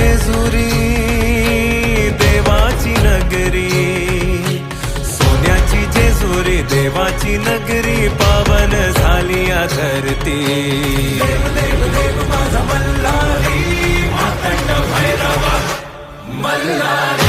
जेजुरी देवाची नगरी. सोन्याची जेजुरी देवाची नगरी पावन झाली या धरती. देव देव देव माझा मल्हारी मातंड भैरवा मल्हारी.